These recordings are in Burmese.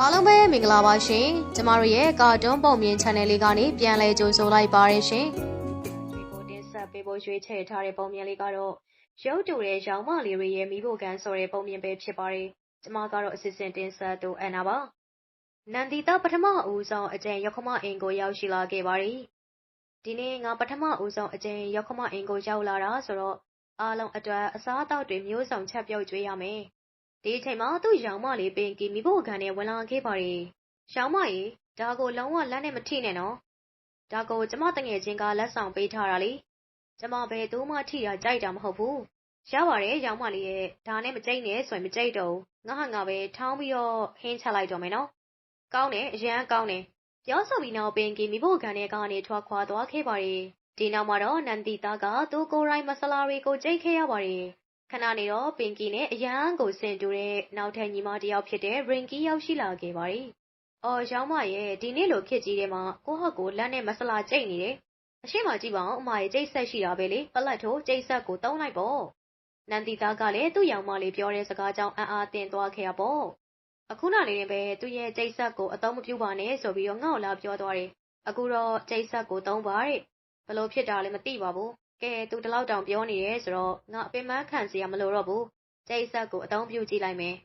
အားလုံးပဲမင်္ဂလာပါရှင်ကျမတို့ရဲ့ကာတွန်းပုံမြင် channel လေးကနေပြန်လည်ကြိုဆိုလိုက်ပါရရှင်ဒီကိုတင်ဆက်ပေးဖို့ရွေးချယ်ထားတဲ့ပုံမြင်လေးကတော့ရုပ်တူတဲ့ရောင်မလေးတွေရဲ့မိဖို့ကန်ဆိုတဲ့ပုံမြင်ပဲဖြစ်ပါတယ်ကျမကတော့အစစ်စင်တင်ဆက်တူအန်နာပါနန္ဒီတာပထမဦးဆုံးအကျဉ်ရောက်ခမအင်ကိုရောက်ရှိလာခဲ့ပါတယ်ဒီနေ့ငါပထမဦးဆုံးအကျဉ်ရောက်ခမအင်ကိုရောက်လာတာဆိုတော့အားလုံးအတွက်အစားအသောက်တွေမျိုးစုံချက်ပြုတ်ကျွေးရမယ် ဒီအချိန်မှာသူ့ရောင်မလေးပင်ကီမိဖို့ခံနဲ့ဝင်လာခဲ့ပါတယ်။ရောင်မကြီးဒါကိုလုံးဝလက်နဲ့မထိနဲ့နော်။ဒါကိုကျမတငယ်ချင်းကလက်ဆောင်ပေးထားတာလေ။ကျမဘယ်သူမှထိတာကြိုက်တာမဟုတ်ဘူး။ရပါတယ်ရောင်မလေးရဲ့ဒါနဲ့မကြိတ်နဲ့ဆိုရင်မကြိတ်တော့ငါဟာငါပဲထောင်းပြီးတော့ဟင်းချလိုက်တော့မယ်နော်။ကောင်းတယ်အရန်ကောင်းတယ်။ပြောဆိုပြီးနောက်ပင်ကီမိဖို့ခံနဲ့ကနေထွက်ခွာသွားခဲ့ပါတယ်။ဒီနောက်မှာတော့နန္ဒီတာကသူ့ကိုယ်တိုင်မဆလာတွေကိုကြိတ်ခဲ့ရပါတယ်။ ခဏနေတော့ ပင်ကီနဲ့အရန်ကိုဆင်တူတဲ့ နောက်ထပ်ညီမတစ်ယောက်ဖြစ်တဲ့ရင်ကီရောက်ရှိလာခဲ့ပါတယ်။အော်ရောင်းမရဲ့ဒီနေ့လိုခစ်ကြီးထဲမှာ ကိုဟော့ကိုလက်နဲ့မဆလာကြိတ်နေတယ်။အရှိမကြည့်ပါအောင်အမရဲ့ ကြိတ်ဆက်ရှိတာပဲလေ ပလက်ထိုး ကြိတ်ဆက်ကိုတုံးလိုက်ပေါ့။နန္ဒီသားကလည်း သူ့ရောင်မလေးပြောတဲ့စကားကြောင့် အံ့အားသင့်သွားခဲ့ရပေါ့။အခုနလေးရင်ပဲ သူ့ရဲ့ ကြိတ်ဆက်ကို အသုံးမပြုပါနဲ့ဆိုပြီးတော့ငါ့ကိုလာပြောသွားတယ်။အခုတော့ ကြိတ်ဆက်ကိုတုံးပါတဲ့။ဘလို့ဖြစ်တာလဲ မသိပါဘူး ကဲသူတလောက်တောင်ပြောနေရဲဆိုတော့ငါအပင်မခံစီရမလို့တော့ဘူးကျိတ်ဆက်ကိုအသုံးပြုကြည့်လိုက်မယ်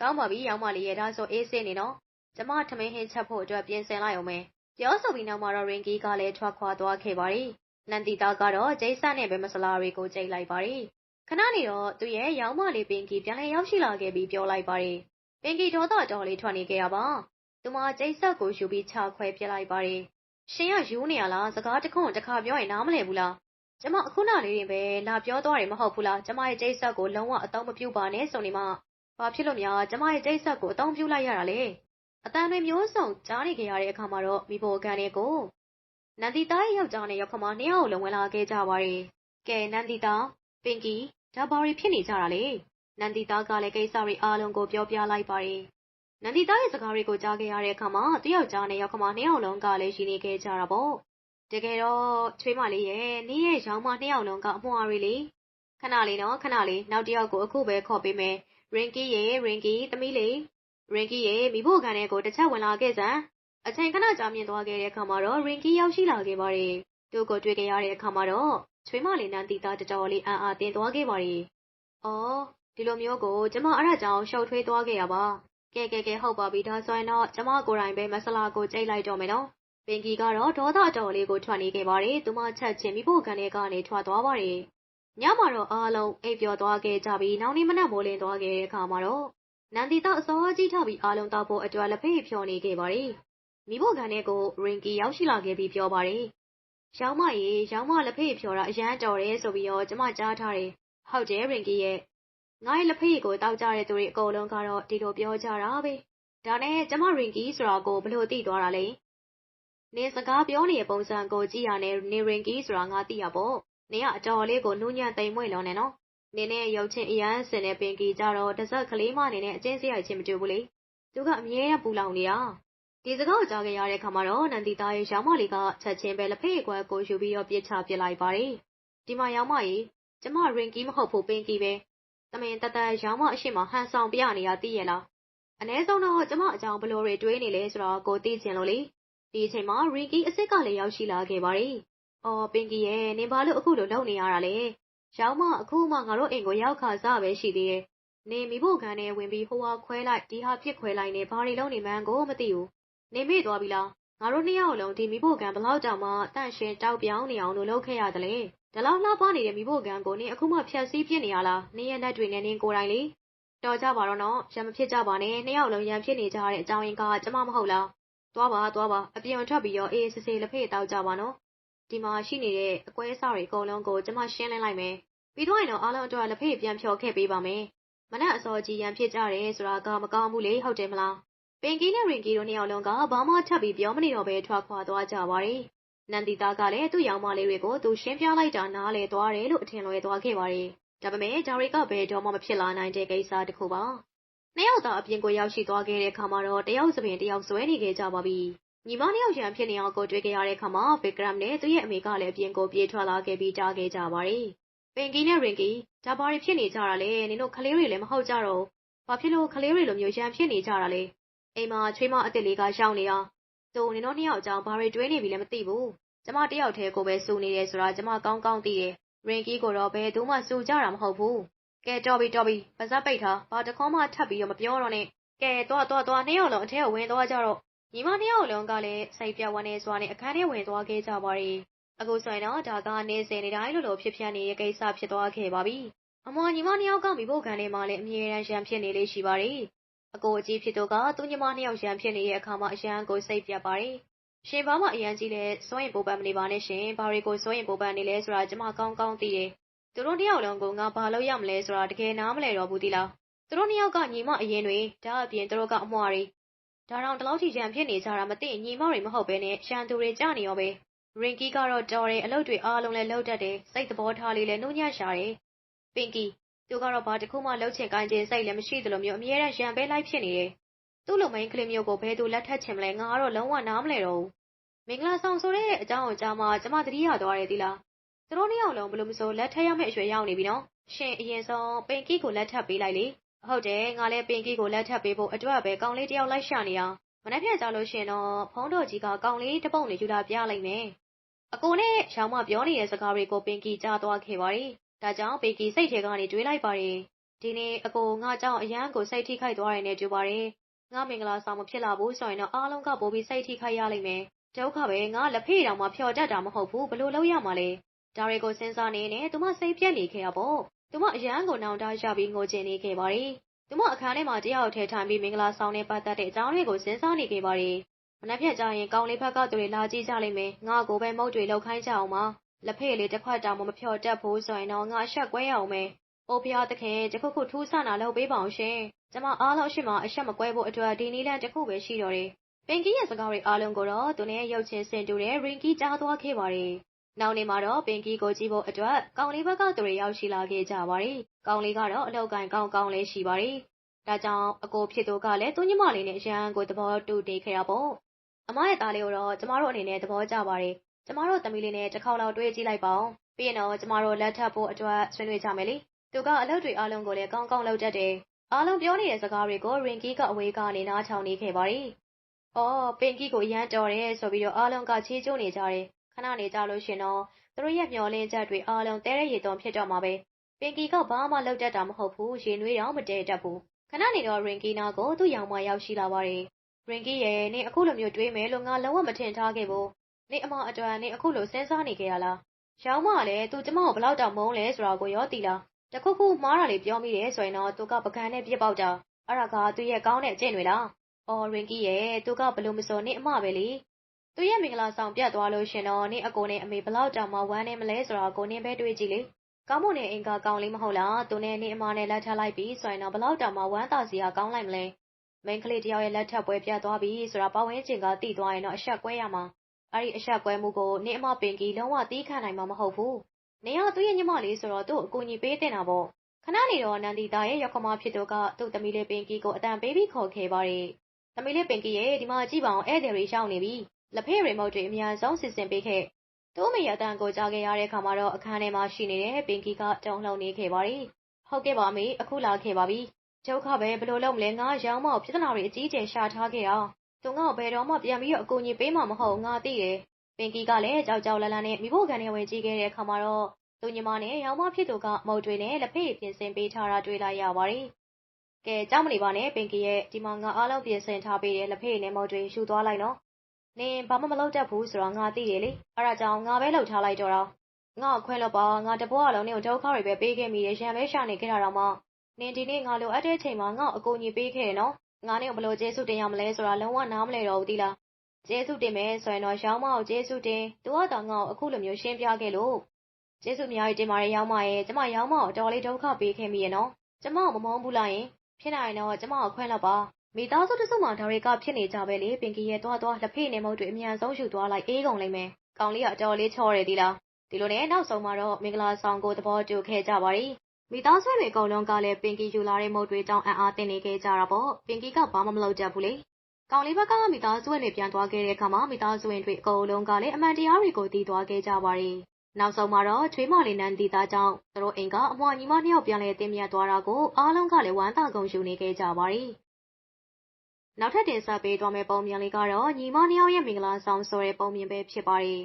ကောင်းပါပြီရောင်းမလေးရဲ့ဒါဆိုအေးစေးနေနော်ကျမထမင်းဟင်းချက်ဖို့အတွက်ပြင်ဆင်လိုက်အောင်မယ်ပြောဆိုပြီးနောက်မှာတော့ရင်ကီကလည်းထွက်ခွာသွားခဲ့ပါတယ်နန္တီတာကတော့ကျိတ်ဆက်နဲ့ပဲမဆလာတွေကိုကျိတ်လိုက်ပါတယ်ခဏနေတော့သူရဲ့ရောင်းမလေးပင်ကီပြန်လဲရောက်ရှိလာခဲ့ပြီးပြောလိုက်ပါတယ်ပင်ကီဒေါသတော်လေးထွက်နေခဲ့ရပါသူမကျိတ်ဆက်ကိုယူပြီးချခွဲပြလိုက်ပါတယ်ရှင်ကယူနေရလားစကားတခွန်းတစ်ခါပြောရင်နားမလည်ဘူးလား ကျမအခုနလေးတင်ပဲလာပြောသွားတယ်မဟုတ်ဘူးလားကျမရဲ့ကျိတ်ဆက်ကိုလုံးဝအတော့မပြုတ်ပါနဲ့ဆိုနေမှဘာဖြစ်လို့များကျမရဲ့ကျိတ်ဆက်ကိုအတော့ပြုတ်လိုက်ရတာလဲအတန်တွေမျိုးစုံကြားနေကြရတဲ့အခါမှာတော့မိဖို့ကန်တွေကိုနန္ဒီတာရဲ့ယောက်ျားနဲ့ရောက်ခမနှစ်ယောက်လုံးဝင်လာခဲ့ကြပါတယ်ကဲနန္ဒီတာပင်ကီဒါဘာတွေဖြစ်နေကြတာလဲနန္ဒီတာကလည်းကိစ္စတွေအားလုံးကိုပြောပြလိုက်ပါတယ်နန္ဒီတာရဲ့စကားတွေကိုကြားခဲ့ရတဲ့အခါမှာတယောက်ကြားနဲ့ရောက်ခမနှစ်ယောက်လုံးကလည်းရှိနေခဲ့ကြတာပေါ့ တကယ်တော့ချွေးမလေးရဲ့နင်းရဲ့ရောင်မနှစ်ယောက်လုံးကအမွှာတွေလေခဏလေးနော်ခဏလေးနောက်တစ်ယောက်ကိုအခုပဲခေါ်ပေးမယ်ရင်ကီရဲ့ရင်ကီသမီးလေးရင်ကီရဲ့မိဖို့ခံတဲ့ကိုတစ်ချက်ဝင်လာခဲ့စမ်းအချိန်ခဏကြာမြင့်သွားခဲ့တဲ့အခါမှာတော့ရင်ကီရောက်ရှိလာခဲ့ပါတယ်သူ့ကိုတွေ့ကြရတဲ့အခါမှာတော့ချွေးမလေးနန်းတီသားတတော်လေးအံ့အားသင်သွားခဲ့ပါတယ်အော်ဒီလိုမျိုးကိုကျမအဲ့ဒါကြောင့်ရှုပ်ထွေးသွားခဲ့ရပါကဲကဲကဲဟုတ်ပါပြီဒါဆိုရင်တော့ကျမကိုယ်တိုင်ပဲမဆလာကိုကြိတ်လိုက်တော့မယ်နော် ပင်ကီကတော့ ဒေါသတော်လေးကို ထွက်နေခဲ့ပါတယ်။သူမချက်ချင်းမိဖို့ခံတဲ့ကနေ ထွက်သွားပါတယ်။ညမှာတော့ အားလုံး အိပ်ပျော်သွားခဲ့ကြပြီး နောက်နေ့မနက် မိုးလင်းသွားခဲ့တဲ့အခါမှာတော့ နန္ဒီတော့အစောကြီးထပြီး အားလုံးတောက်ဖို့အတွက် လက်ဖေးဖြောနေခဲ့ပါတယ်။မိဖို့ခံတဲ့ကို ရင်ကီရောက်ရှိလာခဲ့ပြီး ပြောပါတယ်။ရောင်းမရေရောင်းမလက်ဖေးဖြောတာ အရန်တော်တယ်ဆိုပြီးတော့ ကျမ ကြားထားတယ်။ဟုတ်တယ် ရင်ကီရဲ့ ငါရဲ့ လက်ဖေးကိုတောက်ကြတဲ့သူတွေ အကုန်လုံးကတော့ ဒီလိုပြောကြတာပဲ။ဒါနဲ့ ကျမ ရင်ကီဆိုတာကိုဘလို့သိသွားတာလဲ။ နင်စကားပြောနေတဲ့ပုံစံကိုကြည့်ရနဲ့ နေရင်ကီဆိုတာ ငါသိရပေါ့။နင်က အတော်လေးကိုနှူးညံ့သိမ်မွေ့လွန်နေနော်။နင်နဲ့ ရုပ်ချင်းအရန်စင်တဲ့ ပင်ကီကြတော့တစက်ကလေးမနေနဲ့အချင်းစရိုက်ချင်း မတူဘူးလေ။သူက အမြဲတမ်း ပူလောင်နေတာ။ဒီစကားကို ကြားခဲ့ရတဲ့ခါမှာတော့ နန္ဒီသားရဲ့ရောင်မလေးက ချက်ချင်းပဲ လက်ဖေးကွယ်ကိုယူပြီးတော့ပြစ်ချပစ်လိုက်ပါတယ်။ဒီမှာရောင်မကြီးကျမ ရင်ကီမဟုတ်ဘူး ပင်ကီပဲ။တမင်တတရောင်မအရှိမဟန်ဆောင်ပြနေရသိရလား။အ ਨੇ ဆုံးတော့ ကျမအကြောင်းဘလို့တွေ တွေးနေလဲဆိုတော့ကို သိချင်လို့လေ။ ဒီအချိန်မှာရီကီအစ်စ်ကလည်း ရောက်ရှိလာခဲ့ပါတယ်။အော်ပင်ကီရဲ့နင်ဘာလို့ အခုလို လုပ်နေရတာလဲ။ရောင်မ အခုမှ ငါတို့အိမ်ကို ရောက်ခါစားပဲ ရှိသေးတယ်။နေမိဖို့ခံနဲ့ဝင်ပြီး ဟိုဟာခွဲလိုက် ဒီဟာဖြစ်ခွဲလိုက်နေဘာတွေလုံးနေမှန်းကို မသိဘူး။နေမေ့သွားပြီလား။ငါတို့နှစ်ယောက်လုံး ဒီမိဖို့ခံဘလောက်တောင်မှတန့်ရှင်တောက်ပြောင်းနေအောင်လို့ လုပ်ခဲ့ရတယ်လေ။ဒါလောက်လှပနေတဲ့မိဖို့ခံကို နင်အခုမှဖြတ်စည်းပြစ်နေရလား။နင်ရဲ့လက်တွေနဲ့ နင်ကိုယ်တိုင်လေ။တော်ကြပါတော့နော်။ရံမဖြစ်ကြပါနဲ့။နှစ်ယောက်လုံးရံဖြစ်နေကြတဲ့ အကြောင်းရင်းက ကျမ မဟုတ်လား။ သွားပါသွားပါအပြင်ထွက်ပြီးတော့အေးဆေးဆေးလက်ဖေးတောက်ကြပါနော်ဒီမှာရှိနေတဲ့အကွဲအစတွေအကုန်လုံးကိုကျွန်မရှင်းလင်းလိုက်မယ်ပြီးတော့ရင်တော့အားလုံးအတွက်လက်ဖေးပြန်ဖြော်ခဲ့ပေးပါမယ်မနက်အစောကြီးရန်ဖြစ်ကြတယ်ဆိုတာကမကောင်းဘူးလေဟုတ်တယ်မလားပင်ကီနဲ့ရင်ကီတို့နှစ်ယောက်လုံးကဘာမှထပ်ပြီးပြောမနေတော့ဘဲထွက်ခွာသွားကြပါတယ်နန္ဒီတာကလည်းသူ့ရောင်မလေးတွေကိုသူရှင်းပြလိုက်တာနားလေသွားတယ်လို့အထင်လွဲသွားခဲ့ပါတယ်ဒါပေမဲ့ဂျာရီကဘယ်တော့မှမဖြစ်လာနိုင်တဲ့ကိစ္စတစ်ခုပါ နှစ်ယောက်သာ အပြင်ကို ရောက်ရှိသွားခဲ့တဲ့အခါမှာတော့ တယောက်စပင်တယောက် ဆွဲနေခဲ့ကြပါပြီ။ညီမနှစ်ယောက် ရန်ဖြစ်နေအောင်ကို တွေ့ခဲ့ရတဲ့အခါမှာဗစ်ကရမ်နဲ့ သူ့ရဲ့အမေကလည်း အပြင်ကို ပြေးထွက်လာခဲ့ပြီးကြားခဲ့ကြပါတယ်။ပင်ကီနဲ့ရင်ကီဒါဘာတွေဖြစ်နေကြတာလဲ နင်တို့ ကလေးတွေလည်း မဟုတ်ကြတော့ဘာဖြစ်လို့ ကလေးတွေလိုမျိုး ရန်ဖြစ်နေကြတာလဲ အိမ်မှာ ချွေးမအစ်စ်လေးကရှောင်းနေတာသူနင်တို့နှစ်ယောက်အကြောင်း ဘာတွေ တွေးနေပြီလဲ မသိဘူး ကျမ တယောက်တည်းကိုပဲစူနေတယ်ဆိုတာ ကျမ ကောင်းကောင်းသိတယ်ရင်ကီကိုတော့ ဘယ်သူမှစူကြတာ မဟုတ်ဘူး ကဲတော်ပြီတော်ပြီပါဇက်ပိတ်ထားဘာတခေါမှထပ်ပြီးတော့မပြောတော့နဲ့ကဲတော့တော့တော့နှစ်ယောက်လုံးအထက်ဝင်သွားကြတော့ညီမနှစ်ယောက်လုံးကလည်းစိတ်ပြဝမ်းနေစွာနဲ့အခန်းထဲဝင်သွားခဲ့ကြပါရီအခုဆိုရင်တော့ဒါကနေစင်နေတိုင်းလိုလိုဖြစ်ဖြစ်နေတဲ့ကိစ္စဖြစ်သွားခဲ့ပါပြီအမွာညီမနှစ်ယောက်ကမိဖို့ခံနေမှလည်းအမြဲတမ်းရန်ဖြစ်နေလေးရှိပါရီအကိုအကြီးဖြစ်တော့ကသူညီမနှစ်ယောက်ရန်ဖြစ်နေတဲ့အခါမှာအရန်ကိုစိတ်ပြတ်ပါရီရှင်ဘာမှအရန်ကြီးလဲစိုးရင်ပိုပန်မနေပါနဲ့ရှင်ဘာတွေကိုစိုးရင်ပိုပန်နေလဲဆိုတာကျမကောင်းကောင်းသိတယ် သူတို့နှစ်ယောက်လုံးကငါဘာလို့ရမလဲဆိုတာတကယ်နားမလဲတော့ဘူးဒီလားသူတို့နှစ်ယောက်ကညီမအရင်တွေဒါအပြင်သူတို့ကအမွာတွေဒါတော့တလောက်ထိရန်ဖြစ်နေကြတာမသိညီမတွေမဟုတ်ပဲနဲ့ရှန်သူတွေကြနေရောပဲရင်ကီကတော့တော်တယ်အလုပ်တွေအားလုံးလည်းလုပ်တတ်တယ်စိတ်သဘောထားလေးလည်းနှုံညံ့ရှာတယ်ပင်ကီသူကတော့ဘာတစ်ခုမှလှုပ်ချင်ကိုင်းချင်စိတ်လည်းမရှိသလိုမျိုးအမြဲတမ်းရန်ပဲလိုက်ဖြစ်နေတယ်သူ့လိုမိန်းကလေးမျိုးကိုဘယ်သူလက်ထပ်ချင်မလဲငါကတော့လုံးဝနားမလဲတော့ဘူးမင်္ဂလာဆောင်ဆိုတဲ့အကြောင်းအကြောင်းမှကျမသတိရသွားတယ်ဒီလား သူတို့နှစ်ယောက်လုံးဘလို့မဆိုလက်ထပ်ရမယ့်အရွယ်ရောက်နေပြီနော်ရှင်အရင်ဆုံးပင်ကီကိုလက်ထပ်ပေးလိုက်လေဟုတ်တယ်ငါလည်းပင်ကီကိုလက်ထပ်ပေးဖို့အတွက်ပဲကောင်းလေးတယောက်လိုက်ရှာနေအောင်မနေ့ပြန်ကြလို့ရှင်တော့ဖုံးတော်ကြီးကကောင်းလေးတစ်ပုံနဲ့ယူလာပြလိုက်မယ်အကိုနဲ့ရောင်မပြောနေတဲ့စကားတွေကိုပင်ကီကြားသွားခဲ့ပါတယ်ဒါကြောင့်ပင်ကီစိတ်ထဲကနေတွေးလိုက်ပါတယ်ဒီနေ့အကိုငါကြောင့်အရန်ကိုစိတ်ထိခိုက်သွားတယ်နဲ့ကြိုပါတယ်ငါမင်္ဂလာဆောင်မဖြစ်လာဘူးဆိုရင်တော့အားလုံးကပိုပြီးစိတ်ထိခိုက်ရလိမ့်မယ်ဒုက္ခပဲငါလက်ဖေးတောင်မှဖြော်တတ်တာမဟုတ်ဘူးဘလို့လုပ်ရမှာလဲ ဒါတွေကိုစဉ်းစားနေနဲ့သူမစိတ်ပြက်နေခဲ့ရပေါ့သူမအရန်ကိုနောင်တရပြီးငိုချင်နေခဲ့ပါတယ်သူမအခန်းထဲမှာတယောက်ထဲထိုင်ပြီးမင်္ဂလာဆောင်နဲ့ပတ်သက်တဲ့အကြောင်းတွေကိုစဉ်းစားနေခဲ့ပါတယ်မနှက်ဖြတ်ကြရင်ကောင်းလေးဘက်ကသူတွေလာကြည့်ကြလိမ့်မယ်ငါကိုပဲမုတ်တွေလောက်ခိုင်းကြအောင်ပါလက်ဖေးလေးတစ်ခွက်တောင်မဖြော်တတ်ဘူးဆိုရင်တော့ငါအဆက်ကွဲရအောင်မယ်အိုဖျားသခင်တခုခုထူးဆန်းတာလုပ်ပေးပါအောင်ရှင်ကျမအားလုံးရှိမှအဆက်မကွဲဖို့အတွက်ဒီနည်းလမ်းတစ်ခုပဲရှိတော့တယ်ပင်ကီရဲ့စကားတွေအားလုံးကိုတော့သူနဲ့ရုပ်ချင်းစင်တူတဲ့ရင်ကီကြားသွားခဲ့ပါတယ်။ နောက်နေ့မှာတော့ပင်ကီကိုကြည့်ဖို့အတွက်ကောင်လေးဘက်ကသူတွေရောက်ရှိလာခဲ့ကြပါတယ်။ကောင်လေးကတော့အလောက်ကန်ကောင်းကောင်းလေးရှိပါတယ်။ဒါကြောင့်အကိုဖြစ်သူကလည်းသူညီမလေးနဲ့အရန်ကိုသဘောတူနေခဲ့တာပေါ့။အမရဲ့သားလေးကိုတော့ကျမတို့အနေနဲ့သဘောကျပါတယ်။ကျမတို့သမီးလေးနဲ့တစ်ခေါက်လောက်တွေ့ကြည့်လိုက်ပါဦး။ပြီးရင်တော့ကျမတို့လက်ထပ်ဖို့အတွက်ဆွေးနွေးကြမယ်လေ။သူကအလုပ်တွေအားလုံးကိုလည်းကောင်းကောင်းလုပ်တတ်တယ်။အားလုံးပြောနေတဲ့စကားတွေကိုရင်ကီကအဝေးကနေနားထောင်နေခဲ့ပါတယ်။အော်ပင်ကီကိုအရန်တော်တယ်ဆိုပြီးတော့အားလုံးကချီးကျူးနေကြတယ် ခဏနေကြလို့ရှင်တော့သူတို့ရဲ့မျောလင်းချက်တွေအားလုံးတဲတဲ့ရေသွန်ဖြစ်တော့မှာပဲပင်ကီကဘာမှလုပ်တတ်တာမဟုတ်ဘူးရေနွေးတော့မတဲတတ်ဘူးခဏနေတော့ရင်ကီနာကိုသူ့ရောင်မရောက်ရှိလာပါတယ်ရင်ကီရဲ့နေအခုလိုမျိုးတွေးမယ်လို့ငါလုံးဝမထင်ထားခဲ့ဘူးနေအမအတွက်နေအခုလိုစဉ်းစားနေကြရလားရောင်မလည်းသူကျမကိုဘလောက်တောင်မုန်းလဲဆိုတာကိုရောသိလားတခုခုမှားတာလေးပြောမိတယ်ဆိုရင်တော့သူကပကံနဲ့ပြစ်ပေါက်တာအဲ့ဒါကသူ့ရဲ့ကောင်းတဲ့အကျင့်တွေလားအော်ရင်ကီရဲ့သူကဘလို့မစော်နေအမပဲလေ သူရဲ့မင်္ဂလာဆောင်ပြတ်သွားလို့ရှင်တော့နေအကိုနဲ့အမေဘလောက်တောင်မှဝမ်းနေမလဲဆိုတာကိုနင်းပဲတွေးကြည့်လေကောင်းမွန်တဲ့အင်္ဂါကောင်းလေးမဟုတ်လားသူနဲ့နေအမနဲ့လက်ထပ်လိုက်ပြီးဆိုရင်တော့ဘလောက်တောင်မှဝမ်းသာစရာကောင်းလိုက်မလဲမင်းကလေးတယောက်ရဲ့လက်ထပ်ပွဲပြတ်သွားပြီဆိုတာပဝင်းကျင်ကတိသွားရင်တော့အဆက်ကွဲရမှာအဲ့ဒီအဆက်ကွဲမှုကိုနေအမပင်ကီလုံးဝတီးခံနိုင်မှာမဟုတ်ဘူးနေကသူ့ရဲ့ညီမလေးဆိုတော့သူ့အကူအညီပေးတင်တာပေါ့ခဏနေတော့နန္ဒီတာရဲ့ရောက်ခမဖြစ်တော့ကသူ့သမီးလေးပင်ကီကိုအတန်ပေးပြီးခေါ်ခဲ့ပါတယ်။သမီးလေးပင်ကီရဲ့ဒီမှာကြည့်ပါအောင်ဧည့်သည်တွေရောက်နေပြီ။ လက်ဖေးရီမိုတ်တွေအများဆုံးစီစဉ်ပေးခဲ့။သူ့အမေအတန်ကိုကြားခဲ့ရတဲ့အခါမှာတော့အခန်းထဲမှာရှိနေတဲ့ပင်ကီကတုံ့လှုပ်နေခဲ့ပါရီ။ဟုတ်ကဲ့ပါမေအခုလာခဲ့ပါပြီ။ကျုပ်ခပဲဘယ်လိုလုပ်မလဲငါရောင်းမပြဿနာတွေအကြီးကျယ်ရှာထားခဲ့အောင်။သူငါ့ကိုဘယ်တော့မှပြန်ပြီးတော့အကူအညီပေးမှာမဟုတ်ငါသိတယ်။ပင်ကီကလည်းကြောက်ကြောက်လန့်လန့်နဲ့မိဖို့ကန်ထဲဝင်ကြည့်ခဲ့တဲ့အခါမှာတော့သူညီမနဲ့ရောင်မဖြစ်သူကမုတ်တွေနဲ့လက်ဖေးပြင်ဆင်ပေးထားတာတွေ့လိုက်ရပါတယ်။ကဲကြောက်မနေပါနဲ့ပင်ကီရဲ့ဒီမှာငါအားလုံးပြင်ဆင်ထားပေးတဲ့လက်ဖေးနဲ့မော်တွေယူသွားလိုက်နော် နင်ဘာမှမလုပ်တတ်ဘူးဆိုတော့ငါသိတယ်လေအဲ့ဒါကြောင့်ငါပဲလှုပ်ထားလိုက်တော့တော့ငါ့ခွင့်လို့ပါငါတပွားလုံးနင်ကိုဒုက္ခတွေပဲပေးခဲ့မိတယ်ရံပဲရှာနေခဲ့တာတော့မှနင်ဒီနေ့ငါလိုအပ်တဲ့ချိန်မှာငါ့အကူအညီပေးခဲ့တယ်နော်ငါနဲ့ဘလို့ကျေးဇူးတင်ရမလဲဆိုတာလုံးဝနားမလဲတော့ဘူးသီလားကျေးဇူးတင်မယ်ဆိုရင်တော့ရောင်းမကိုကျေးဇူးတင်သူကတော့ငါ့ကိုအခုလိုမျိုးရှင်းပြခဲ့လို့ကျေးဇူးအများကြီးတင်ပါတယ်ရောင်းမရဲ့ကျမရောင်းမကိုအတော်လေးဒုက္ခပေးခဲ့မိရဲ့နော်ကျမကိုမမုန်းဘူးလားယင်ဖြစ်နိုင်တော့ကျမကိုခွင့်လောက်ပါ မိသားစုတစုမှဒါတွေက ဖြစ်နေကြပဲလေ ပင်ကီရဲ့တွားတွား လက်ဖေးနေမုတ်တွေ အမြန်ဆုံးယူသွားလိုက် အေးကုန်လိမ့်မယ် ကောင်လေးက အတော်လေး ချောတယ်ဒီလား ဒီလိုနဲ့ နောက်ဆုံးမှာတော့ မင်္ဂလာဆောင်ကို သဘောတူခဲ့ကြပါရီမိသားစုတွေ အကုန်လုံးကလည်း ပင်ကီယူလာတဲ့ မုတ်တွေတောင်းအံ့အားတင်နေခဲ့ကြတာပေါ့ ပင်ကီက ဘာမှ မလုပ်တတ်ဘူးလေ ကောင်လေးဘက်က မိသားစုဝင်တွေ ပြန်သွားခဲ့တဲ့အခါမှာ မိသားစုဝင်တွေ အကုန်လုံးကလည်း အမှန်တရားတွေကို သိသွားခဲ့ကြပါရီနောက်ဆုံးမှာတော့ ချွေးမလေး နန်းတီသားကြောင့် သူတို့အိမ်က အမွှာညီမနှစ်ယောက် ပြန်လဲတင်မြတ်သွားတာကို အားလုံးကလည်း ဝမ်းသာကုန်ယူနေခဲ့ကြပါရီ နောက်ထပ်တင်ဆက်ပေးသွားမယ့် ပုံမြင်လေးကတော့ ညီမနှစ်ယောက်ရဲ့ မင်္ဂလာဆောင်ဆိုတဲ့ ပုံမြင်ပဲဖြစ်ပါတယ်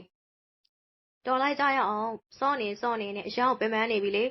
။တော်လိုက်ကြရအောင်စောနေစောနေနဲ့ အရောက်ပင်ပန်းနေပြီလေ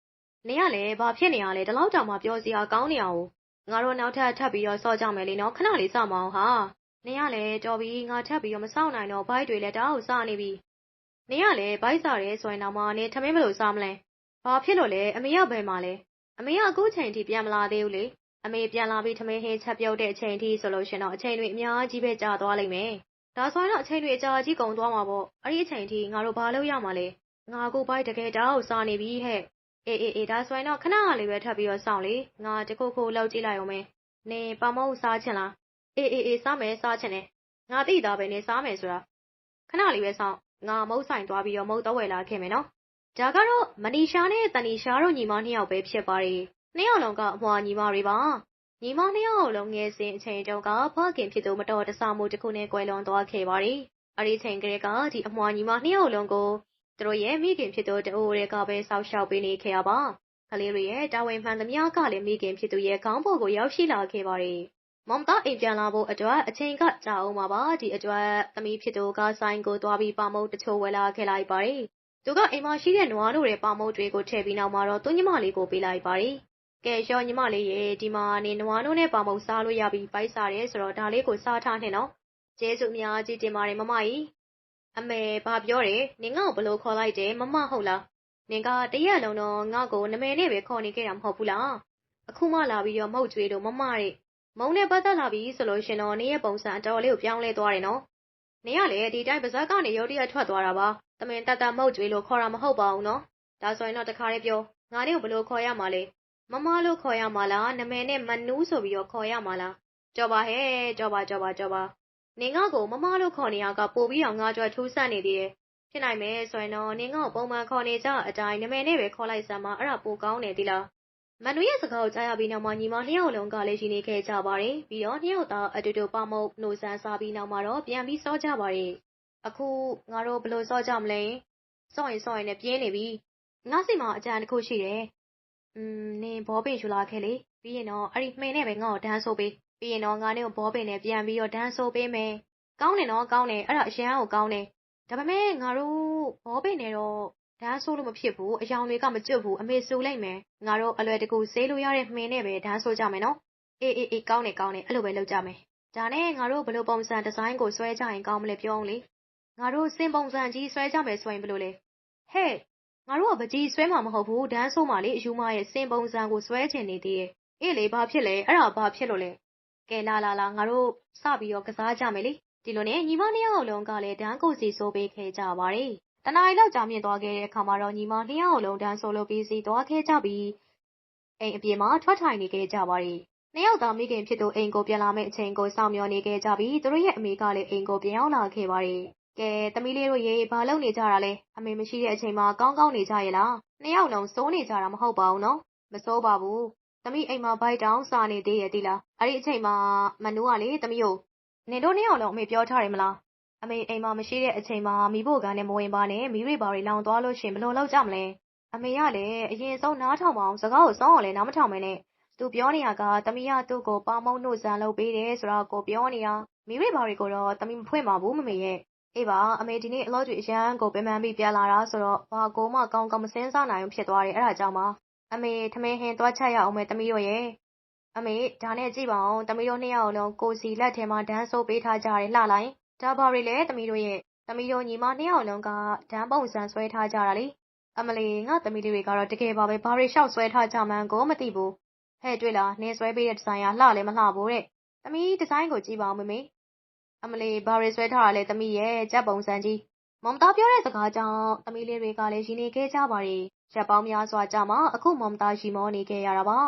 ။နေရလေဘာဖြစ်နေရလဲ ဒီလောက်တောင်မှပြောစရာကောင်းနေအောင်ငါတို့နောက်ထပ် ထပ်ပြီးတော့စောကြမယ်လေနော် ခဏလေးစောင့်မအောင်ဟာ။နေရလေတော်ပြီ ငါထပ်ပြီးတော့ မစောင့်နိုင်တော့ဘိုက်တွေလည်း တအားကိုစနေပြီ။နေရလေဘိုက်စားရဲဆိုရင်တော့မှနေထမင်းဘယ်လိုစားမလဲ။ဘာဖြစ်လို့လဲ အမေရောက်ဘယ်မှာလဲ။အမေကအခုချိန်ထိ ပြန်မလာသေးဘူးလေ။ အမေပြန်လာပြီးထမင်းဟင်းချက်ပြုတ်တဲ့အချိန်ထိဆိုလို့ရှင်တော့အချိန်တွေအများကြီးပဲကြာသွားလိမ့်မယ်။ဒါဆိုရင်တော့အချိန်တွေအကြာကြီးကုန်သွားမှာပေါ့။အဲ့ဒီအချိန်ထိငါတို့ဘာလုပ်ရမှာလဲ။ငါကိုဘိုက်တကယ်တောက်စားနေပြီဟဲ့။အေးအေးအေးဒါဆိုရင်တော့ခဏလေးပဲထပ်ပြီးတော့စောင့်လေ။ငါတခုခုလောက်ကြည့်လိုက်အောင်မယ်။နေပမုတ်စားချင်လား။အေးအေးအေးစားမယ်စားချင်တယ်။ငါသိတာပဲနေစားမယ်ဆိုတာ။ခဏလေးပဲစောင့်။ငါမုတ်ဆိုင်သွားပြီးတော့မုတ်တော့ဝယ်လာခဲ့မယ်နော်။ဒါကတော့မနီရှာနဲ့တနီရှာတို့ညီမနှစ်ယောက်ပဲဖြစ်ပါတယ်။ နှစ်ယောက်လုံးကအမွှာညီမတွေပါ။ညီမနှစ်ယောက်လုံးငယ်စဉ်အချိန်တုန်းကဖခင်ဖြစ်သူမတော်တဆမှုတစ်ခုနဲ့ကွယ်လွန်သွားခဲ့ပါတယ်။အဲဒီချိန်ကလေးကဒီအမွှာညီမနှစ်ယောက်လုံးကိုသူတို့ရဲ့မိခင်ဖြစ်သူတအိုးတွေကပဲစောက်ရှောက်ပေးနေခဲ့ရပါ။ကလေးတွေရဲ့တာဝန်မှန်သမျှကလည်းမိခင်ဖြစ်သူရဲ့ခေါင်းပေါ်ကိုရောက်ရှိလာခဲ့ပါတယ်။မောင်သားအိမ်ပြန်လာဖို့အတွက်အချိန်ကကြာအောင်ပါပါဒီအတွက်သမီးဖြစ်သူကဆိုင်ကိုသွားပြီးပါမုတ်တချို့ဝယ်လာခဲ့လိုက်ပါတယ်။သူကအိမ်မှာရှိတဲ့နွားတို့ရဲ့ပါမုတ်တွေကိုထည့်ပြီးနောက်မှာတော့သူညီမလေးကိုပေးလိုက်ပါတယ်။ ကဲရောညီမလေးရေဒီမှာနေနွားတို့နဲ့ပါမုတ်စားလို့ရပြီပိုက်စားတယ်ဆိုတော့ဒါလေးကိုစားထားနှင့်နော်။ကျေးဇူးအများကြီးတင်ပါတယ်မမကြီး။အမေဘာပြောတယ်နင်ငါ့ကိုဘလို့ခေါ်လိုက်တယ်မမဟုတ်လား။နင်ကတရက်လုံးတော့ငါ့ကိုနမယ်နဲ့ပဲခေါ်နေခဲ့တာမဟုတ်ဘူးလား။အခုမှလာပြီးတော့မဟုတ်ကျွေးလို့မမတဲ့မုံနဲ့ပတ်သက်လာပြီဆိုလို့ရှင်တော့နေရဲ့ပုံစံအတော်လေးကိုပြောင်းလဲသွားတယ်နော်။နေရလေဒီတိုင်းပါဇက်ကနေရုတ်တရက်ထွက်သွားတာပါ။တမင်တတ်တတ်မဟုတ်ကျွေးလို့ခေါ်တာမဟုတ်ပါဘူးနော်။ဒါဆိုရင်တော့တခါလေးပြောငါနဲ့ကိုဘလို့ခေါ်ရမှာလဲ။ မမလို့ခေါ်ရမှာလားနမယ်နဲ့မနူးဆိုပြီးတော့ခေါ်ရမှာလား။ကြော်ပါဟဲ့ကြော်ပါကြော်ပါကြော်ပါ။နေငါ့ကိုမမလို့ခေါ်နေရကပို့ပြီးအောင်ငါကြွထူးဆန်းနေသေးတယ်။ဖြစ်နိုင်မယ်ဆိုရင်တော့နေငါ့ကိုပုံမှန်ခေါ်နေကြအတိုင်းနမယ်နဲ့ပဲခေါ်လိုက်စမ်းပါအဲ့ဒါပိုကောင်းတယ်ဒီလား။မနူရဲ့စကားကိုကြားရပြီးနောက်မှာညီမနှစ်ယောက်လုံးကလည်းရှိနေခဲ့ကြပါတယ်။ပြီးတော့နှစ်ယောက်သားအတူတူပမုတ်နှုတ်ဆန်းစားပြီးနောက်မှာတော့ပြန်ပြီးစောကြပါတယ်။အခုငါတို့ဘယ်လိုစောကြမလဲ။စောရင်စောရင်နဲ့ပြင်းနေပြီ။ငါစီမှာအကြံတစ်ခုရှိတယ်။ อืมနင်ဘောပင်ယူလာခဲ့လေ။ပြီးရင်တော့အဲ့ဒီမှင်နဲ့ပဲငါ့ကိုဒန်းဆိုးပေး။ပြီးရင်တော့ငါနဲ့ကိုဘောပင်နဲ့ပြန်ပြီးတော့ဒန်းဆိုးပေးမယ်။ကောင်းတယ်နော်ကောင်းတယ်အဲ့ဒါအရန်ကိုကောင်းတယ်။ဒါပေမဲ့ငါတို့ဘောပင်နဲ့တော့ဒန်းဆိုးလို့မဖြစ်ဘူးအယောင်တွေကမကျွတ်ဘူးအမေဆိုလိုက်မယ်ငါတို့အလွယ်တကူဆေးလို့ရတဲ့မှင်နဲ့ပဲဒန်းဆိုးကြမယ်နော်အေးအေးအေးကောင်းတယ်ကောင်းတယ်အဲ့လိုပဲလုပ်ကြမယ်ဒါနဲ့ငါတို့ဘယ်လိုပုံစံဒီဇိုင်းကိုဆွဲကြရင်ကောင်းမလဲပြောအောင်လေငါတို့စင်ပုံစံကြီးဆွဲကြမယ်ဆိုရင်ဘယ်လိုလဲဟဲ့ ငါတို့ကပကြီးဆွဲမှာမဟုတ်ဘူး ဒန်းဆိုးမှာလေ အယူမရဲ့စင်ပုံစံကို ဆွဲချင်နေသေးရဲ့အေးလေ ဘာဖြစ်လဲ အဲ့ဒါဘာဖြစ်လို့လဲ ကဲ လာလာလာ ငါတို့ စပြီးတော့ ကစားကြမယ်လေ ဒီလိုနဲ့ ညီမနှစ်ယောက်လုံးကလည်း ဒန်းကို စီဆိုးပေးခဲ့ကြပါတယ်တနားရီလောက် ကြာမြင့်သွားခဲ့တဲ့အခါမှာတော့ ညီမနှစ်ယောက်လုံး ဒန်းဆိုလိုပြီး စီသွားခဲ့ကြပြီး အိမ်အပြင်မှာ ထွက်ထိုင်နေခဲ့ကြပါတယ်။နှစ်ယောက်သား မိခင်ဖြစ်သူ အိမ်ကိုပြန်လာမယ့်အချိန်ကို စောင့်မျှော်နေခဲ့ကြပြီး သူတို့ရဲ့အမေကလည်း အိမ်ကို ပြန်ရောက်လာခဲ့ပါတယ်။ ကဲသမီးလေးတို့ရေဘာလုပ်နေကြတာလဲအမေမရှိတဲ့အချိန်မှာကောင်းကောင်းနေကြရဲ့လားနှစ်ယောက်လုံးစိုးနေကြတာမဟုတ်ပါဘူးနော်မစိုးပါဘူးသမီးအိမ်မှာဘိုက်တောင်စားနေသေးရဲ့တိလားအဲ့ဒီအချိန်မှာမနူးကလေသမီးကိုနင်တို့နှစ်ယောက်လုံးအမေပြောထားတယ်မလားအမေအိမ်မှာမရှိတဲ့အချိန်မှာမိဖို့ကနဲ့မဝင်ပါနဲ့မိရိပါတွေလောင်သွားလို့ရှင်ဘယ်လိုလုပ်ကြမလဲအမေကလည်းအရင်ဆုံးနားထောင်မအောင်စကားကိုစောင်းအောင်လည်းနားမထောင်မနဲ့သူပြောနေရကသမီးကသူ့ကိုပါမုံနှုတ်ဆန်လုပ်ပေးတယ်ဆိုတော့ကိုပြောနေရမိရိပါတွေကိုတော့သမီးမဖွင့်ပါဘူးမမေရဲ့ အေးပါအမေဒီနေ့အလို့တွေအရန်ကိုပင်ပန်းပြီးပြန်လာတာဆိုတော့ဘာကိုမှကောင်းကောင်းမစင်းစားနိုင်ဘူးဖြစ်သွားတယ်အဲ့ဒါကြောင့်ပါအမေထမင်းဟင်းသွားချက်ရအောင်မယ်သမီးတို့ရဲ့အမေဒါနဲ့ကြည့်ပါအောင်သမီးတို့နှစ်ယောက်လုံးကိုစီလက်ထဲမှာဒန်းဆိုးပေးထားကြတယ်လှလိုက်ဒါဘာတွေလဲသမီးတို့ရဲ့သမီးတို့ညီမနှစ်ယောက်လုံးကဒန်းပုံစံဆွဲထားကြတာလေအမလီငါသမီးလေးတွေကတော့တကယ်ပါပဲဘာတွေလျှောက်ဆွဲထားကြမှန်းကိုမသိဘူးဟဲ့တွေ့လားနင်းဆွဲပေးတဲ့ဒီဇိုင်ကလှလည်းမလှဘူးတဲ့သမီးဒီဇိုင်းကိုကြည့်ပါဦးမေမေ အမလီဘာတွေဆွဲထားတာလဲသမီးရဲ့ကြက်ပုံစံကြီးမမသားပြောတဲ့စကားကြောင့်သမီးလေးတွေကလည်းရင်းနေခဲ့ကြပါတယ်ရက်ပေါင်းများစွာကြာမှအခုမမသားရီမောနေခဲ့ရတာပါ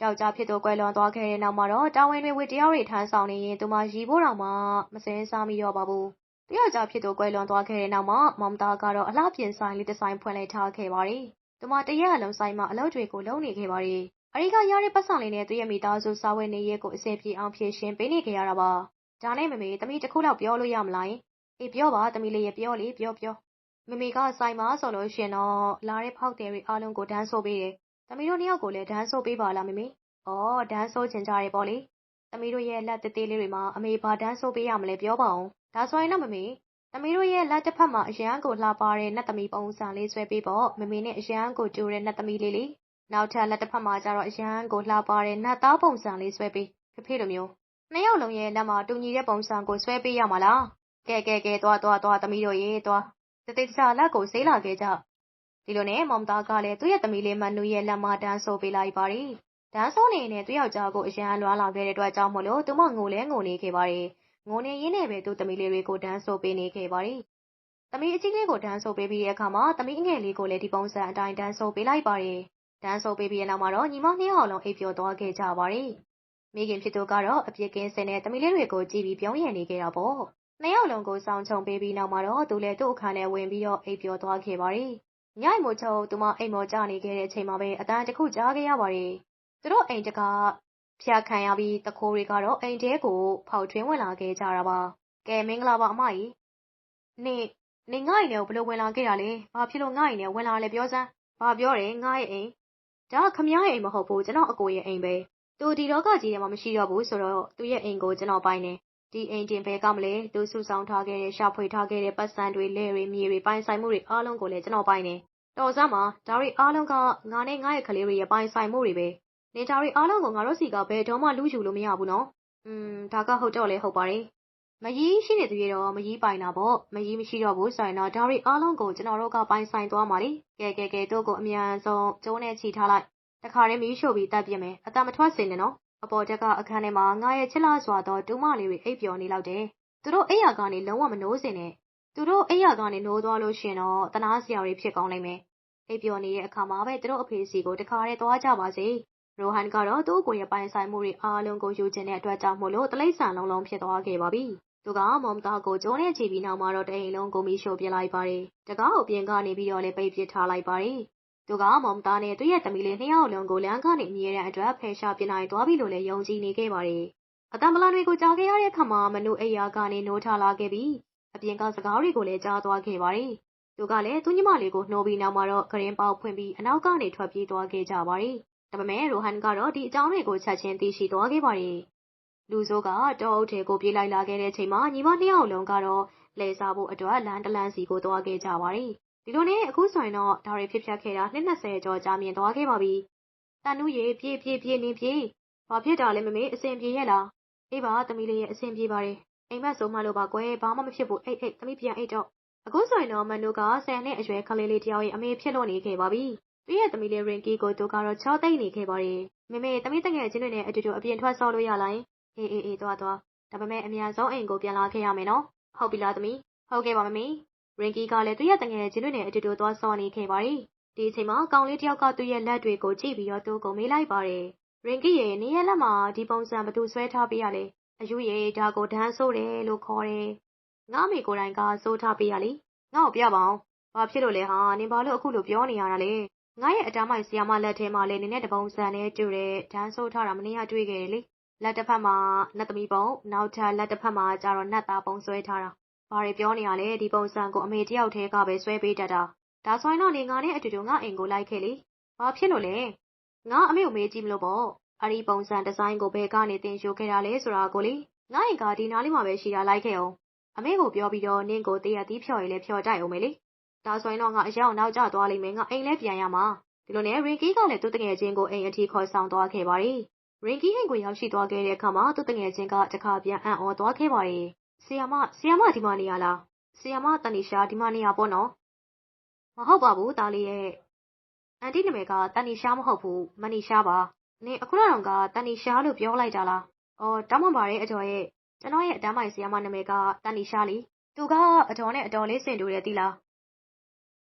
ယောက်ျားဖြစ်သူကွယ်လွန်သွားခဲ့တဲ့နောက်မှာတော့တာဝန်တွေဝတ္တရားတွေထမ်းဆောင်နေရင်သူမရီဖို့တောင်မှမစင်စားမိတော့ပါဘူး။တယောက်ျားဖြစ်သူကွယ်လွန်သွားခဲ့တဲ့နောက်မှာမောင်သားကတော့အလှပြင်ဆိုင်လေးတစ်ဆိုင်ဖွင့်လှစ်ထားခဲ့ပါတယ်။သူမတရက်အလုံးဆိုင်မှာအလုပ်တွေကိုလုပ်နေခဲ့ပါတယ်။အရိကရတဲ့ပတ်ဆောင်လေးနဲ့သူ့ရဲ့မိသားစုစားဝတ်နေရေးကိုအဆင်ပြေအောင်ဖြည့်ရှင်ပေးနေခဲ့ရတာပါ။ ဒါနဲ့မမေ သမီးတစ်ခုလောက်ပြောလို့ရမလား။အေးပြောပါသမီးလေးရဲ့ပြောလေပြောပြော။မမေက ဆိုင်မှာဆိုလို့ရှင်တော့ လာတဲ့ဖောက်တယ်တွေအားလုံးကို ဒန်းဆိုပေးတယ်။သမီးတို့နှစ်ယောက်ကိုလည်း ဒန်းဆိုပေးပါလားမမေ။ဩဒန်းဆိုချင်ကြတယ်ပေါ့လေ။တသမီးတို့ရဲ့ လက်သေးသေးလေးတွေမှာ အမေ ဘာတန်းဆိုးပေးရမလဲ ပြောပါဦး ဒါဆိုရင်တော့မမေ သမီးတို့ရဲ့ လက်တစ်ဖက်မှာ အရန်ကိုလှပတဲ့ နတ်သမီးပုံစံလေးဆွဲပေးပေါ့မမေနဲ့ အရန်ကိုတူတဲ့ နတ်သမီးလေးလေးနောက်ထပ် လက်တစ်ဖက်မှာကျတော့ အရန်ကိုလှပတဲ့ နတ်သားပုံစံလေးဆွဲပေး ဖေဖေလိုမျိုး နှစ်ယောက်လုံးရဲ့လက်မှာတူညီတဲ့ပုံစံကိုဆွဲပေးရမှာလားကဲကဲကဲသွားသွားသွားသမီးတို့ရေသွားတတိတခြားလက်ကိုဆေးလာခဲ့ကြဒီလိုနဲ့မောင်သားကလည်းသူ့ရဲ့သမီးလေးမနူရဲ့လက်မှာတန်းဆိုပေးလိုက်ပါတယ်ဒန်းဆိုးနေနဲ့သူ့ယောက်ျားကိုအရန်လွားလာခဲ့တဲ့အတွက်ကြောင့်မို့လို့သူမငိုလဲငိုနေခဲ့ပါတယ်ငိုနေရင်းနဲ့ပဲသူ့သမီးလေးတွေကိုဒန်းဆိုပေးနေခဲ့ပါတယ်သမီးအကြီးလေးကိုဒန်းဆိုပေးပြီးတဲ့အခါမှာသမီးအငယ်လေးကိုလည်းဒီပုံစံအတိုင်းဒန်းဆိုပေးလိုက်ပါတယ်ဒန်းဆိုပေးပြီးတဲ့နောက်မှာတော့ညီမနှစ်ယောက်လုံးအိပ်ပျော်သွားခဲ့ကြပါတယ် မိခင်ဖြစ်သူကတော့ အပြစ်ကင်းစင်တဲ့ သမီးလေးတွေကိုကြည့်ပြီး ပြုံးရည်နေခဲ့တာပေါ့ နှစ်ယောက်လုံးကို စောင်းချုံပေးပြီးနောက်မှာတော့ သူလည်း သူ့အခန်းထဲဝင်ပြီးတော့ အိပ်ပျော်သွားခဲ့ပါတယ်ညိုင်မို့ချုံသူမအိမ်မော်ကျနေခဲ့တဲ့အချိန်မှာပဲအတန်တစ်ခုကြားခဲ့ရပါတယ် သူတို့အိမ်တကဖျက်ခံရပြီးတခိုးတွေကတော့ အိမ်ထဲကို ဖောက်ထွင်းဝင်လာခဲ့ကြတာပါ ကဲ မင်္ဂလာပါ အမကြီးနေနေငါ့အိမ်ထဲကိုဘလို့ဝင်လာခဲ့တာလဲ ဘာဖြစ်လို့ ငါ့အိမ်ထဲ ဝင်လာလဲ ပြောစမ်း ဘာပြောတယ် ငါ့ရဲ့အိမ် ဒါခမရဲ့အိမ် မဟုတ်ဘူး ကျွန်တော်အကိုရဲ့အိမ်ပဲ သူဒီတော့ကကြီးထဲမှာ မရှိတော့ဘူးဆိုတော့ သူ့ရဲ့အိမ်ကို ကျွန်တော်ပိုင်တယ် ဒီအိမ်တင်ဘဲကမလဲ သူစုဆောင်ထားခဲ့တဲ့ ရှာဖွေထားခဲ့တဲ့ပတ်စံတွေလဲတွေ မြေတွေ ပိုင်ဆိုင်မှုတွေ အားလုံးကိုလည်း ကျွန်တော်ပိုင်တယ် တော်စမ်းမှာဒါတွေအားလုံးက ငါနဲ့ ငါရဲ့ကလေးတွေရဲ့ ပိုင်ဆိုင်မှုတွေပဲနေဒါတွေအားလုံးကို ငါတို့စီက ဘယ်တော့မှလူယူလို့မရဘူးနော်อืมဒါက ဟုတ်တော့လေဟုတ်ပါတယ်မကြီးရှိနေသူရတော့မကြီးပိုင်တာပေါ့မကြီးမရှိတော့ဘူးဆိုရင်တော့ ဒါတွေအားလုံးကို ကျွန်တော်တို့က ပိုင်ဆိုင်သွားမှာလေ ကဲ ကဲ ကဲတို့ကို အမြန်ဆုံးကျိုးနဲ့ချီထားလိုက် တခါတည်းမီးရှို့ပြီးတပ်ပြမယ်အတမထွက်စင်နေနော်အပေါ်တက်ကအခန်းထဲမှာငါရဲ့ချစ်လာစွာသောတူမလေးတွေအိပ်ပျော်နေလောက်တယ်သူတို့အိပ်ယာကနေလုံးဝမနိုးစင်နဲ့သူတို့အိပ်ယာကနေနိုးသွားလို့ရှင်တော့တနာစရာတွေဖြစ်ကောင်းနိုင်မယ်အိပ်ပျော်နေတဲ့အခါမှာပဲသူတို့အဖေစီကိုတခါတည်းသွားကြပါစေရိုဟန်ကတော့သူ့ကိုယ်ရဲ့ပိုင်ဆိုင်မှုတွေအားလုံးကိုယူကျင်တဲ့အတွက်ကြောင့်မို့လို့တလိမ့်ဆန်လုံးလုံးဖြစ်သွားခဲ့ပါပြီသူကမောင်သားကိုကျိုးနဲ့ချီပြီးနောက်မှာတော့တအိမ်လုံးကိုမီရှို့ပြလိုက်ပါတယ်တကားကိုပြင်ကနေပြီးတော့လည်းပိတ်ပစ်ထားလိုက်ပါတယ် သူက မောင်သားနဲ့ သူ့ရဲ့သမီးလေး နှစ်ယောက်လုံးကို လမ်းကနေ မြည်တဲ့အတွက် ဖယ်ရှားပြနိုင်သွားပြီလို့လည်း ယုံကြည်နေခဲ့ပါတယ်အတံပလာတွေကို ကြားခဲ့ရတဲ့အခါမှာ မနုအိယာကနေ နိုးထလာခဲ့ပြီး အပြင်က စကားတွေကိုလည်း ကြားသွားခဲ့ပါတယ် သူကလည်း သူ့ညီမလေးကို နှိုးပြီးနောက်မှာတော့ဂရင်ပေါက်ဖွင့်ပြီး အနောက်ကနေ ထွက်ပြေးသွားခဲ့ကြပါတယ် ဒါပေမဲ့ ရိုဟန်ကတော့ ဒီအကြောင်းတွေကို ချက်ချင်းသိရှိသွားခဲ့ပါတယ် လူဆိုးက တောအုပ်ထဲကို ပြေးလိုက်လာခဲ့တဲ့ချိန်မှာ ညီမနှစ်ယောက်လုံးကတော့လဲစားဖို့အတွက် လမ်းတလန်းစီကို သွားခဲ့ကြပါတယ် ဒီလိုနဲ့အခုဆိုရင်တော့ဒါတွေဖြစ်ဖြတ်ခဲ့တာနှစ်20ကျော်ကြာမြင့်သွားခဲ့ပါပြီတန်နူးရေပြေးပြေးပြေးနေပြေးဘာဖြစ်တာလဲမမေအစင်ပြေရဲ့လားအေးပါသမီးလေးရဲ့အစင်ပြေပါတယ်အိမ်မက်ဆိုမှလို့ပါကွယ်ဘာမှမဖြစ်ဘူးအိတ်အိတ်သမီးပြန်အိတ်တော့အခုဆိုရင်တော့မန်တို့ကဆယ်နှစ်အရွယ်ကလေးလေးတယောက်ရဲ့အမေဖြစ်လို့နေခဲ့ပါပြီသူ့ရဲ့သမီးလေးရင်ကီကိုသူကတော့ချောသိမ့်နေခဲ့ပါတယ်မေမေသမီးတငယ်ချင်းတွေနဲ့အတူတူအပြင်ထွက်ဆော့လို့ရလားအေးအေးအေးသွားသွားဒါပေမဲ့အများဆုံးအိမ်ကိုပြန်လာခဲ့ရမယ်နော်ဟုတ်ပြီလားသမီးဟုတ်ကဲ့ပါမမေ ရင်ကီကလည်းသူ့ရဲ့တငယ်ချင်းတွေနဲ့အတူတူသွားဆော့နေခဲ့ပါတယ်ဒီအချိန်မှာကောင်လေးတယောက်ကသူ့ရဲ့လက်တွေကိုကြည့်ပြီးတော့သူ့ကိုမေးလိုက်ပါတယ်ရင်ကီရဲ့နေရဲ့လက်မှာဒီပုံစံဘသူဆွဲထားပေးရလဲအယူရဲ့ဒါကိုဒန်းဆိုးတယ်လို့ခေါ်တယ်ငါမေကိုယ်တိုင်ကစိုးထားပေးရလေငါ့ကိုပြပါအောင်ဘာဖြစ်လို့လဲဟာနင်ဘာလို့အခုလိုပြောနေရတာလဲငါရဲ့အတမ်းမိုက်ဆီယာမလက်ထဲမှာလည်းနင်းနဲ့တပုံစံနဲ့တူတဲ့ဒန်းဆိုးထားတာမနေ့ကတွေ့ခဲ့တယ်လေလက်တစ်ဖက်မှာနတ်သမီးပုံနောက်ထပ်လက်တစ်ဖက်မှာကျတော့နတ်သားပုံဆွဲထားတာ ဘာတွေပြောနေရလဲဒီပုံစံကိုအမေတယောက်တည်းကပဲဆွဲပေးတတ်တာဒါဆိုရင်တော့နေငါနဲ့အတူတူငါအိမ်ကိုလိုက်ခဲ့လေဘာဖြစ်လို့လဲငါအမေကိုမေးကြည့်မလို့ပေါ့အဲ့ဒီပုံစံဒီဇိုင်းကိုဘယ်ကနေတင်ယူခဲ့တာလဲဆိုတာကိုလေငါအိမ်ကဒီနားလေးမှာပဲရှိတာလိုက်ခဲ့အောင်အမေကိုပြောပြီးတော့နင့်ကိုတရသီးဖြော်ရင်လည်းဖြော်တိုက်အောင်မေလေဒါဆိုရင်တော့ငါအရောက်နောက်ကျသွားလိမ့်မယ်ငါအိမ်လဲပြန်ရမှာဒီလိုနဲ့ရင်ကီကလည်းသူ့တငယ်ချင်းကိုအိမ်အထိခေါ်ဆောင်သွားခဲ့ပါတယ်ရင်ကီဟင်ကိုရောက်ရှိသွားခဲ့တဲ့အခါမှာသူ့တငယ်ချင်းကတခါပြန်အံ့ဩသွားခဲ့ပါတယ် ဆီယာမဆီယာမဒီမနေရလားဆီယာမတန်နီရှာဒီမနေရပေါ့နော်မဟုတ်ပါဘူးတားလေးရဲ့အန်တီနာမည်ကတန်နီရှာမဟုတ်ဘူးမနီရှာပါနင်အခုတော့ကတန်နီရှာလို့ပြောလိုက်တာလားအော်တောင်းပန်ပါတယ်အကျော်ရဲ့ကျွန်တော်ရဲ့အတန်းမိုင်ဆီယာမနာမည်ကတန်နီရှာလီသူကအတော်နဲ့အတော်လေးစင်တူတယ်တိလား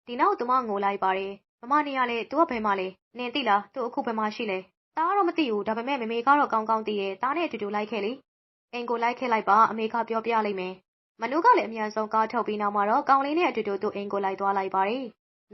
ဒီနောက်သူမငိုလိုက်ပါတယ်မမနေရလေသူကဘယ်မှာလဲနင်သိလားသူအခုဘယ်မှာရှိလဲတားတော့မသိဘူးဒါပေမဲ့မမေကတော့ကောင်းကောင်းသိတယ်တားနဲ့အတူတူလိုက်ခဲ့လေ အိမ်ကိုလိုက်ခဲ့လိုက်ပါအမေကပြောပြလိုက်မယ်မနုကလည်းအမြန်ဆုံးကားထုတ်ပြီးနောက်မှာတော့ကောင်လေးနဲ့အတူတူသူ့အိမ်ကိုလိုက်သွားလိုက်ပါတယ်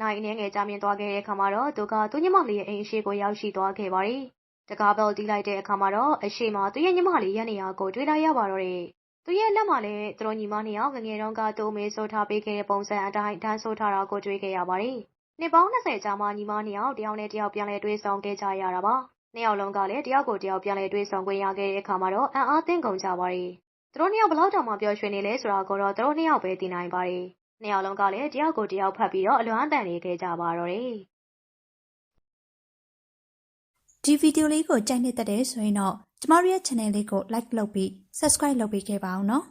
နိုင်အနေငယ်ကြာမြင့်သွားခဲ့တဲ့အခါမှာတော့သူကသူ့ညီမလေးရဲ့အိမ်အရှိကိုရောက်ရှိသွားခဲ့ပါတယ်တကားဘယ်တီးလိုက်တဲ့အခါမှာတော့အရှိမသူ့ရဲ့ညီမလေးရဲ့နေရာကိုတွေ့လိုက်ရပါတော့တယ်သူရဲ့လက်မှာလည်းသူတို့ညီမနှစ်ယောက်ငငယ်တုန်းကသူ့မေဆိုထားပေးခဲ့တဲ့ပုံစံအတိုင်းဒန်းဆိုထားတာကိုတွေ့ခဲ့ရပါတယ်။နှစ်ပေါင်း20ကြာမှညီမနှစ်ယောက်တယောက်နဲ့တယောက်ပြန်လည်တွေ့ဆုံခဲ့ကြရတာပါ နှစ်ယောက်လုံးကလည်းတယောက်ကိုတယောက်ပြန်လဲတွေ့ဆုံခွင့်ရခဲ့တဲ့အခါမှာတော့အံ့အားသင့်ကုန်ကြပါတယ်။သူတို့နှစ်ယောက်ဘယ်လောက်တောင်မှပျော်ရွှင်နေလဲဆိုတာကိုတော့သူတို့နှစ်ယောက်ပဲသိနိုင်ပါတယ်။နှစ်ယောက်လုံးကလည်းတယောက်ကိုတယောက်ဖတ်ပြီးတော့အလွမ်းအတန်နေခဲ့ကြပါတော့တယ်။ဒီဗီဒီယိုလေးကိုကြိုက်နှစ်သက်တယ်ဆိုရင်တော့ကျမတို့ရဲ့ channel လေးကို like လုပ်ပြီး subscribe လုပ်ပေးခဲ့ပါအောင်နော်